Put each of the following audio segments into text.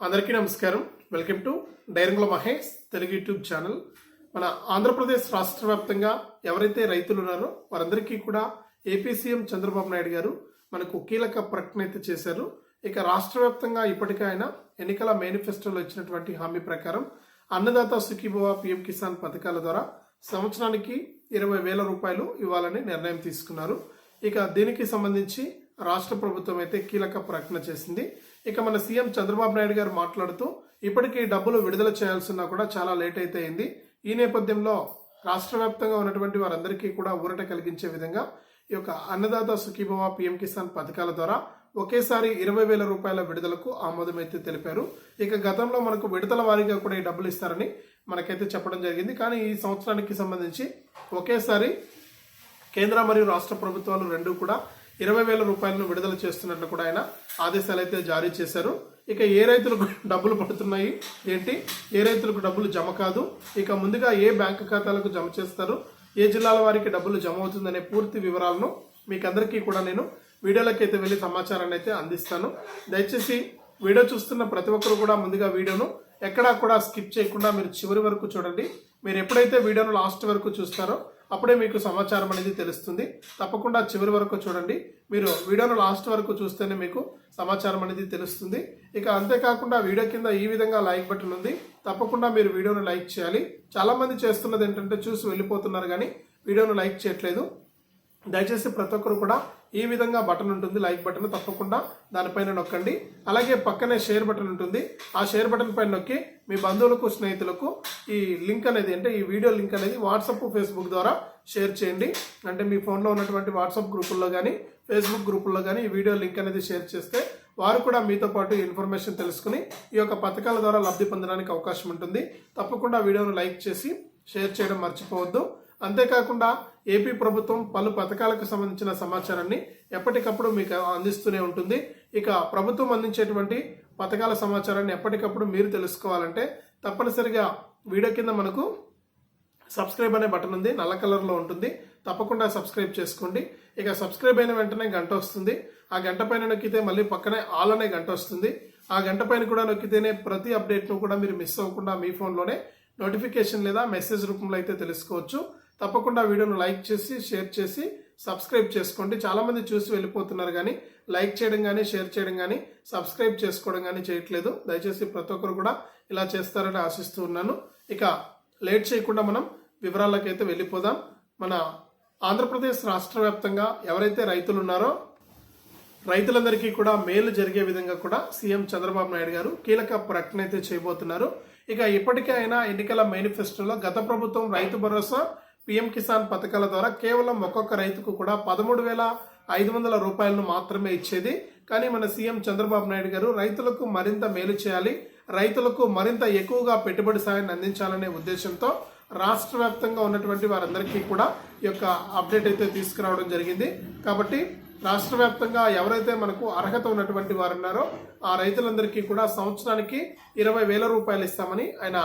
అందరికీ నమస్కారం. Welcome to డైరంగుల మహేష్ తెలుగు యూట్యూబ్ ఛానల్. మన ఆంధ్రప్రదేశ్ రాష్ట్ర వ్యాప్తంగా ఎవరైతే రైతులు ఉన్నారో వారందరికీ కూడా ఏపీ సీఎం చంద్రబాబు నాయుడు గారు మనకు కీలక ప్రకటన అయితే చేశారు. ఇక రాష్ట్ర వ్యాప్తంగా ఇప్పటికే ఆయన ఎన్నికల మేనిఫెస్టోలో ఇచ్చినటువంటి హామీ ప్రకారం అన్నదాత సుఖీభవ పిఎం కిసాన్ పథకాల ద్వారా సంవత్సరానికి ఇరవై వేల రూపాయలు ఇవ్వాలని నిర్ణయం తీసుకున్నారు. ఇక దీనికి సంబంధించి రాష్ట్ర ప్రభుత్వం అయితే కీలక ప్రకటన చేసింది. ఇక మన సీఎం చంద్రబాబు నాయుడు గారు మాట్లాడుతూ ఇప్పటికీ డబ్బులు విడుదల చేయాల్సిన కూడా చాలా లేట్ అయితే అయింది. ఈ నేపథ్యంలో రాష్ట్ర వ్యాప్తంగా ఉన్నటువంటి వారందరికీ కూడా ఊరట కలిగించే విధంగా ఈ యొక్క అన్నదాత సుఖీభవ పిఎం కిసాన్ పథకాల ద్వారా ఒకేసారి ఇరవై వేల రూపాయల విడుదలకు ఆమోదమైతే తెలిపారు. ఇక గతంలో మనకు విడతల వారీగా కూడా ఈ డబ్బులు ఇస్తారని మనకైతే చెప్పడం జరిగింది. కానీ ఈ సంవత్సరానికి సంబంధించి ఒకేసారి కేంద్ర మరియు రాష్ట్ర ప్రభుత్వాలు రెండు కూడా ఇరవై వేల రూపాయలను విడుదల చేస్తున్నట్లు కూడా ఆయన ఆదేశాలు అయితే జారీ చేశారు. ఇక ఏ రైతులకు డబ్బులు పడుతున్నాయి? ఏంటి? ఏ రైతులకు డబ్బులు జమ కాదు? ఇక ముందుగా ఏ బ్యాంకు ఖాతాలకు జమ చేస్తారు? ఏ జిల్లాల వారికి డబ్బులు జమ అవుతుందనే పూర్తి వివరాలను మీకు అందరికీ కూడా నేను వీడియోలోకి అయితే వెళ్ళి సమాచారాన్ని అయితే అందిస్తాను. దయచేసి వీడియో చూస్తున్న ప్రతి ఒక్కరు కూడా ముందుగా వీడియోను ఎక్కడా కూడా స్కిప్ చేయకుండా మీరు చివరి వరకు చూడండి. మీరు ఎప్పుడైతే వీడియోను లాస్ట్ వరకు చూస్తారో అప్పుడే మీకు సమాచారం అనేది తెలుస్తుంది. తప్పకుండా చివరి వరకు చూడండి. మీరు వీడియోను లాస్ట్ వరకు చూస్తేనే మీకు సమాచారం అనేది తెలుస్తుంది. ఇక అంతేకాకుండా వీడియో కింద ఈ విధంగా లైక్ బటన్ ఉంది. తప్పకుండా మీరు వీడియోను లైక్ చేయాలి. చాలామంది చేస్తున్నది ఏంటంటే చూసి వెళ్ళిపోతున్నారు కానీ వీడియోను లైక్ చేయట్లేదు. దయచేసి ప్రతి ఒక్కరు కూడా ఈ విధంగా బటన్ ఉంటుంది లైక్ బటన్ తప్పకుండా దానిపైన నొక్కండి. అలాగే పక్కనే షేర్ బటన్ ఉంటుంది. ఆ షేర్ బటన్ పైన నొక్కి మీ బంధువులకు స్నేహితులకు ఈ లింక్ అనేది అంటే ఈ వీడియో లింక్ అనేది వాట్సాప్ ఫేస్బుక్ ద్వారా షేర్ చేయండి. అంటే మీ ఫోన్లో ఉన్నటువంటి వాట్సాప్ గ్రూపుల్లో కానీ ఫేస్బుక్ గ్రూపుల్లో కానీ ఈ వీడియో లింక్ అనేది షేర్ చేస్తే వారు కూడా మీతో పాటు ఇన్ఫర్మేషన్ తెలుసుకుని ఈ యొక్క పథకాల ద్వారా లబ్ధి పొందడానికి అవకాశం ఉంటుంది. తప్పకుండా వీడియోను లైక్ చేసి షేర్ చేయడం మర్చిపోవద్దు. అంతేకాకుండా ఏపీ ప్రభుత్వం పలు పథకాలకు సంబంధించిన సమాచారాన్ని ఎప్పటికప్పుడు మీకు అందిస్తూనే ఉంటుంది. ఇక ప్రభుత్వం అందించేటువంటి పథకాల సమాచారాన్ని ఎప్పటికప్పుడు మీరు తెలుసుకోవాలంటే తప్పనిసరిగా వీడియో కింద మనకు సబ్స్క్రైబ్ అనే బటన్ ఉంది. నల్ల కలర్లో ఉంటుంది. తప్పకుండా సబ్స్క్రైబ్ చేసుకోండి. ఇక సబ్స్క్రైబ్ అయిన వెంటనే గంట వస్తుంది. ఆ గంట పైన నొక్కితే మళ్ళీ పక్కనే ఆల్ అనే గంట వస్తుంది. ఆ గంట పైన కూడా నొక్కితేనే ప్రతి అప్డేట్ను కూడా మీరు మిస్ అవ్వకుండా మీ ఫోన్లోనే నోటిఫికేషన్ లేదా మెసేజ్ రూపంలో అయితే తెలుసుకోవచ్చు. తప్పకుండా వీడియోను లైక్ చేసి షేర్ చేసి సబ్స్క్రైబ్ చేసుకోండి. చాలామంది చూసి వెళ్ళిపోతున్నారు కానీ లైక్ చేయడం కానీ షేర్ చేయడం కానీ సబ్స్క్రైబ్ చేసుకోవడం కానీ చేయట్లేదు. దయచేసి ప్రతి ఒక్కరు కూడా ఇలా చేస్తారని ఆశిస్తూ ఉన్నాను. ఇక లేట్ చేయకుండా మనం వివరాలకైతే వెళ్ళిపోదాం. మన ఆంధ్రప్రదేశ్ రాష్ట్ర వ్యాప్తంగా ఎవరైతే రైతులు ఉన్నారో రైతులందరికీ కూడా మేలు జరిగే విధంగా కూడా సీఎం చంద్రబాబు నాయుడు గారు కీలక ప్రకటన అయితే చేయబోతున్నారు. ఇక ఇప్పటికే ఆయన ఎన్నికల మేనిఫెస్టోలో గత ప్రభుత్వం రైతు భరోసా పీఎం కిసాన్ పథకాల ద్వారా కేవలం ఒక్కొక్క రైతుకు కూడా పదమూడు వేల ఐదు వందల రూపాయలను మాత్రమే ఇచ్చేది. కానీ మన సీఎం చంద్రబాబు నాయుడు గారు రైతులకు మరింత మేలు చేయాలి రైతులకు మరింత ఎక్కువగా పెట్టుబడి సాయాన్ని అందించాలనే ఉద్దేశంతో రాష్ట్ర వ్యాప్తంగా ఉన్నటువంటి వారందరికీ కూడా ఈ యొక్క అప్డేట్ అయితే తీసుకురావడం జరిగింది. కాబట్టి రాష్ట్ర వ్యాప్తంగా ఎవరైతే మనకు అర్హత ఉన్నటువంటి వారు ఉన్నారో ఆ రైతులందరికీ కూడా సంవత్సరానికి ఇరవై వేల రూపాయలు ఇస్తామని ఆయన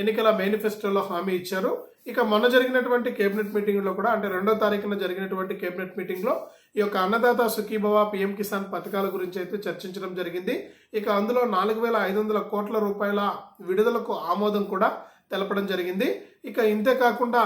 ఎన్నికల మేనిఫెస్టోలో హామీ ఇచ్చారు. ఇక మొన్న జరిగినటువంటి కేబినెట్ మీటింగ్లో కూడా అంటే రెండో తారీఖున జరిగినటువంటి కేబినెట్ మీటింగ్లో ఈ యొక్క అన్నదాత సుఖీభవ పిఎం కిసాన్ పథకాల గురించి అయితే చర్చించడం జరిగింది. ఇక అందులో నాలుగు వేల ఐదు వందల కోట్ల రూపాయల విడుదలకు ఆమోదం కూడా తెలపడం జరిగింది. ఇక ఇంతే కాకుండా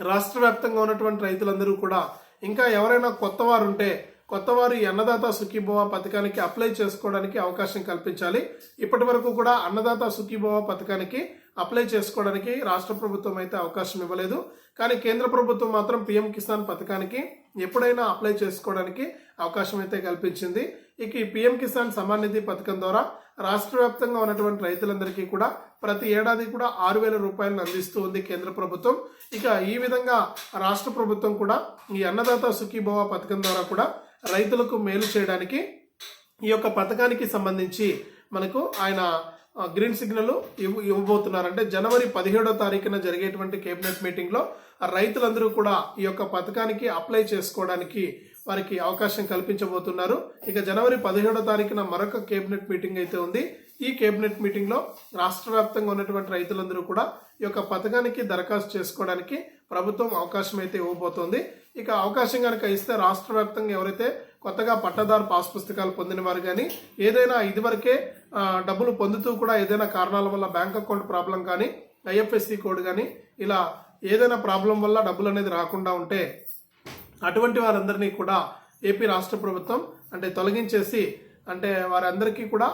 రాష్ట్ర వ్యాప్తంగా ఉన్నటువంటి రైతులందరూ కూడా ఇంకా ఎవరైనా కొత్త వారు ఉంటే కొత్తవారు ఈ అన్నదాత సుఖీభవ పథకానికి అప్లై చేసుకోవడానికి అవకాశం కల్పించాలి. ఇప్పటి వరకు కూడా అన్నదాత సుఖీభవ పథకానికి అప్లై చేసుకోవడానికి రాష్ట్ర ప్రభుత్వం అయితే అవకాశం ఇవ్వలేదు. కానీ కేంద్ర ప్రభుత్వం మాత్రం పిఎం కిసాన్ పథకానికి ఎప్పుడైనా అప్లై చేసుకోవడానికి అవకాశం అయితే కల్పించింది. ఇక ఈ పిఎం కిసాన్ సమాన్ నిధి పథకం ద్వారా రాష్ట్ర వ్యాప్తంగా ఉన్నటువంటి రైతులందరికీ కూడా ప్రతి ఏడాది కూడా ఆరు వేల రూపాయలను అందిస్తూ ఉంది కేంద్ర ప్రభుత్వం. ఇక ఈ విధంగా రాష్ట్ర ప్రభుత్వం కూడా ఈ అన్నదాత సుఖీభవ పథకం ద్వారా కూడా రైతులకు మేలు చేయడానికి ఈ యొక్క పథకానికి సంబంధించి మనకు ఆయన గ్రీన్ సిగ్నల్ ఇవ్వ ఇవ్వబోతున్నారు. అంటే జనవరి పదిహేడో తారీఖున జరిగేటువంటి కేబినెట్ మీటింగ్లో రైతులందరూ కూడా ఈ యొక్క పథకానికి అప్లై చేసుకోవడానికి వారికి అవకాశం కల్పించబోతున్నారు. ఇక జనవరి పదిహేడో తారీఖున మరొక కేబినెట్ మీటింగ్ అయితే ఉంది. ఈ కేబినెట్ మీటింగ్లో రాష్ట్ర వ్యాప్తంగా ఉన్నటువంటి రైతులందరూ కూడా ఈ యొక్క పథకానికి దరఖాస్తు చేసుకోవడానికి ప్రభుత్వం అవకాశం అయితే ఇవ్వబోతోంది. ఇక అవకాశం కనుక ఇస్తే రాష్ట్ర వ్యాప్తంగా ఎవరైతే కొత్తగా పట్టదారు పాస్ పుస్తకాలు పొందిన వారు కానీ ఏదైనా ఇదివరకే డబ్బులు పొందుతూ కూడా ఏదైనా కారణాల వల్ల బ్యాంక్ అకౌంట్ ప్రాబ్లం కానీ ఐఎఫ్ఎస్సి కోడ్ కానీ ఇలా ఏదైనా ప్రాబ్లం వల్ల డబ్బులు అనేది రాకుండా ఉంటే అటువంటి వారందరినీ కూడా ఏపీ రాష్ట్ర ప్రభుత్వం అంటే తొలగించేసి అంటే వారందరికీ కూడా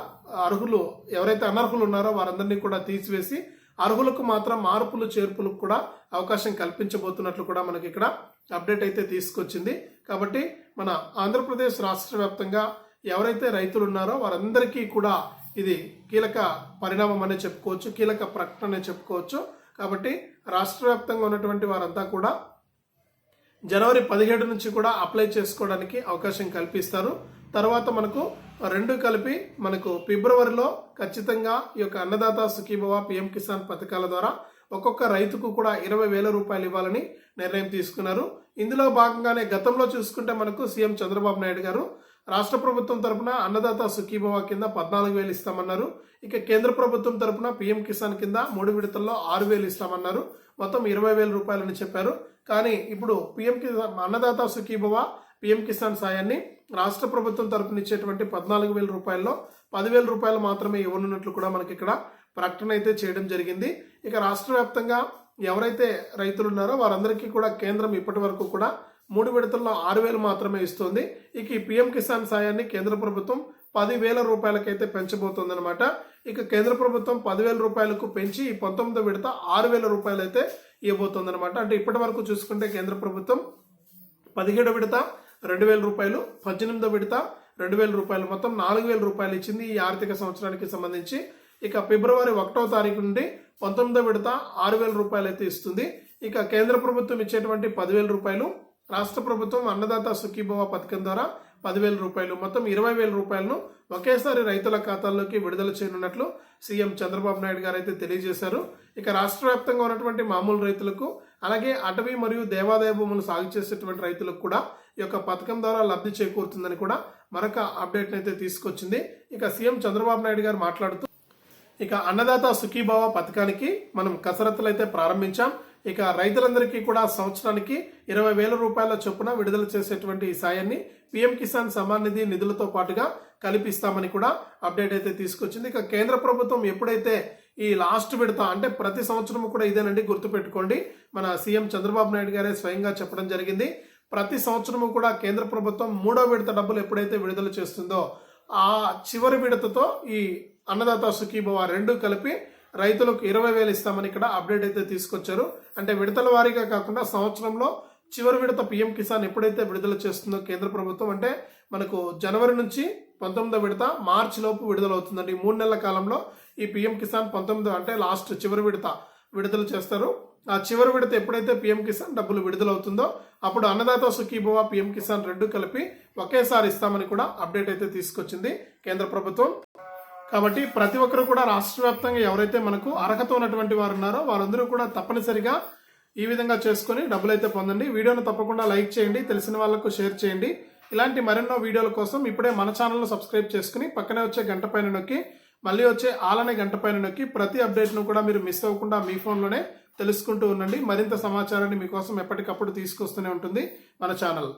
అర్హులు ఎవరైతే అనర్హులు ఉన్నారో వారందరినీ కూడా తీసివేసి అర్హులకు మాత్రం మార్పులు చేర్పులకు కూడా అవకాశం కల్పించబోతున్నట్లు కూడా మనకి ఇక్కడ అప్డేట్ అయితే తీసుకొచ్చింది. కాబట్టి మన ఆంధ్రప్రదేశ్ రాష్ట్ర వ్యాప్తంగా ఎవరైతే రైతులు ఉన్నారో వారందరికీ కూడా ఇది కీలక పరిణామం అనే చెప్పుకోవచ్చు కీలక ప్రకటన అనే చెప్పుకోవచ్చు. కాబట్టి రాష్ట్ర వ్యాప్తంగా ఉన్నటువంటి వారంతా కూడా జనవరి పదిహేడు నుంచి కూడా అప్లై చేసుకోవడానికి అవకాశం కల్పిస్తారు. తర్వాత మనకు రెండు కలిపి మనకు ఫిబ్రవరిలో ఖచ్చితంగా ఈ యొక్క అన్నదాత సుఖీభవ పిఎం కిసాన్ పథకాల ద్వారా ఒక్కొక్క రైతుకు కూడా ఇరవై వేల రూపాయలు ఇవ్వాలని నిర్ణయం తీసుకున్నారు. ఇందులో భాగంగానే గతంలో చూసుకుంటే మనకు సీఎం చంద్రబాబు నాయుడు గారు రాష్ట్ర ప్రభుత్వం తరపున అన్నదాత సుఖీభవ కింద పద్నాలుగు వేలు ఇస్తామన్నారు. ఇక కేంద్ర ప్రభుత్వం తరపున పిఎం కిసాన్ కింద మూడు విడతల్లో ఆరు వేలు ఇస్తామన్నారు. మొత్తం ఇరవై వేల రూపాయలని చెప్పారు. కానీ ఇప్పుడు పిఎం కిసాన్ అన్నదాత సుఖీభవ పిఎం కిసాన్ సాయాన్ని రాష్ట్ర ప్రభుత్వం తరపున ఇచ్చేటువంటి పద్నాలుగు వేల రూపాయల్లో పదివేల రూపాయలు మాత్రమే ఇవ్వనున్నట్లు కూడా మనకి ఇక్కడ ప్రకటన అయితే చేయడం జరిగింది. ఇక రాష్ట్ర వ్యాప్తంగా ఎవరైతే రైతులు ఉన్నారో వారందరికీ కూడా కేంద్రం ఇప్పటి వరకు కూడా మూడు విడతల్లో ఆరు వేలు మాత్రమే ఇస్తుంది. ఇక ఈ పిఎం కిసాన్ సాయాన్ని కేంద్ర ప్రభుత్వం పదివేల రూపాయలకైతే పెంచబోతోందనమాట ఇక కేంద్ర ప్రభుత్వం పదివేల రూపాయలకు పెంచి ఈ పంతొమ్మిదో విడత ఆరు వేల రూపాయలు అయితే ఇవ్వబోతోందనమాట అంటే ఇప్పటి వరకు చూసుకుంటే కేంద్ర ప్రభుత్వం పదిహేడో విడత రెండు వేల రూపాయలు పద్దెనిమిదో విడత రెండు వేల రూపాయలు మొత్తం నాలుగు వేల రూపాయలు ఇచ్చింది ఈ ఆర్థిక సంవత్సరానికి సంబంధించి. ఇక ఫిబ్రవరి ఒకటో తారీఖు నుండి పంతొమ్మిదో విడత ఆరు వేల రూపాయలు అయితే ఇస్తుంది. ఇక కేంద్ర ప్రభుత్వం ఇచ్చేటువంటి పదివేల రూపాయలు రాష్ట్ర ప్రభుత్వం అన్నదాత సుఖీభవ పథకం ద్వారా పదివేల రూపాయలు. మొత్తం ఇరవై వేల రూపాయలను ఒకేసారి రైతుల ఖాతాల్లోకి విడుదల చేయనున్నట్లు సీఎం చంద్రబాబు నాయుడు గారు అయితే తెలియజేశారు. ఇక రాష్ట్ర వ్యాప్తంగా ఉన్నటువంటి మామూలు రైతులకు అలాగే అటవీ మరియు దేవాదాయ భూములు సాగు చేసేటువంటి రైతులకు కూడా ఈ యొక్క పథకం ద్వారా లబ్ధి చేకూరుతుందని కూడా మరొక అప్డేట్ అయితే తీసుకొచ్చింది. ఇక సీఎం చంద్రబాబు నాయుడు గారు మాట్లాడుతూ ఇక అన్నదాత సుఖీభావ పథకానికి మనం కసరత్తులు అయితే ప్రారంభించాం. ఇక రైతులందరికీ కూడా సంవత్సరానికి ఇరవై వేల రూపాయల చొప్పున విడుదల చేసేటువంటి ఈ సాయాన్ని పిఎం కిసాన్ సమాన్ నిధి నిధులతో పాటుగా కల్పిస్తామని కూడా అప్డేట్ అయితే తీసుకొచ్చింది. ఇక కేంద్ర ప్రభుత్వం ఎప్పుడైతే ఈ లాస్ట్ విడత అంటే ప్రతి సంవత్సరం కూడా ఇదేనండి గుర్తుపెట్టుకోండి. మన సీఎం చంద్రబాబు నాయుడు గారే స్వయంగా చెప్పడం జరిగింది. ప్రతి సంవత్సరము కూడా కేంద్ర ప్రభుత్వం మూడో విడత డబ్బులు ఎప్పుడైతే విడుదల చేస్తుందో ఆ చివరి విడతతో ఈ అన్నదాత సుఖీభవ రెండు కలిపి రైతులకు ఇరవై వేలు ఇస్తామని ఇక్కడ అప్డేట్ అయితే తీసుకొచ్చారు. అంటే విడతల వారీగా కాకుండా సంవత్సరంలో చివరి విడత పిఎం కిసాన్ ఎప్పుడైతే విడుదల చేస్తుందో కేంద్ర ప్రభుత్వం అంటే మనకు జనవరి నుంచి పంతొమ్మిదో విడత మార్చి లోపు విడుదలవుతుందండి. మూడు నెలల కాలంలో ఈ పిఎం కిసాన్ పంతొమ్మిదో అంటే లాస్ట్ చివరి విడత విడుదల చేస్తారు. ఆ చివరి విడత ఎప్పుడైతే పిఎం కిసాన్ డబ్బులు విడుదలవుతుందో అప్పుడు అన్నదాత సుఖీభవ పిఎం కిసాన్ రెండు కలిపి ఒకేసారి ఇస్తామని కూడా అప్డేట్ అయితే తీసుకొచ్చింది కేంద్ర ప్రభుత్వం. కాబట్టి ప్రతి ఒక్కరు కూడా రాష్ట్ర వ్యాప్తంగా ఎవరైతే మనకు అర్హత ఉన్నటువంటి వారు ఉన్నారో వారందరూ కూడా తప్పనిసరిగా ఈ విధంగా చేసుకొని డబ్బులు అయితే పొందండి. వీడియోను తప్పకుండా లైక్ చేయండి తెలిసిన వాళ్ళకు షేర్ చేయండి. ఇలాంటి మరెన్నో వీడియోల కోసం ఇప్పుడే మన ఛానల్ను సబ్స్క్రైబ్ చేసుకుని పక్కనే వచ్చే గంట పైన నొక్కి మళ్ళీ వచ్చే ఆలనే గంట పైన నొక్కి ప్రతి అప్డేట్ను కూడా మీరు మిస్ అవ్వకుండా మీ ఫోన్లోనే తెలుసుకుంటూ ఉండండి. మరింత సమాచారాన్ని మీకోసం ఎప్పటికప్పుడు తీసుకొస్తూనే ఉంటుంది మన ఛానల్.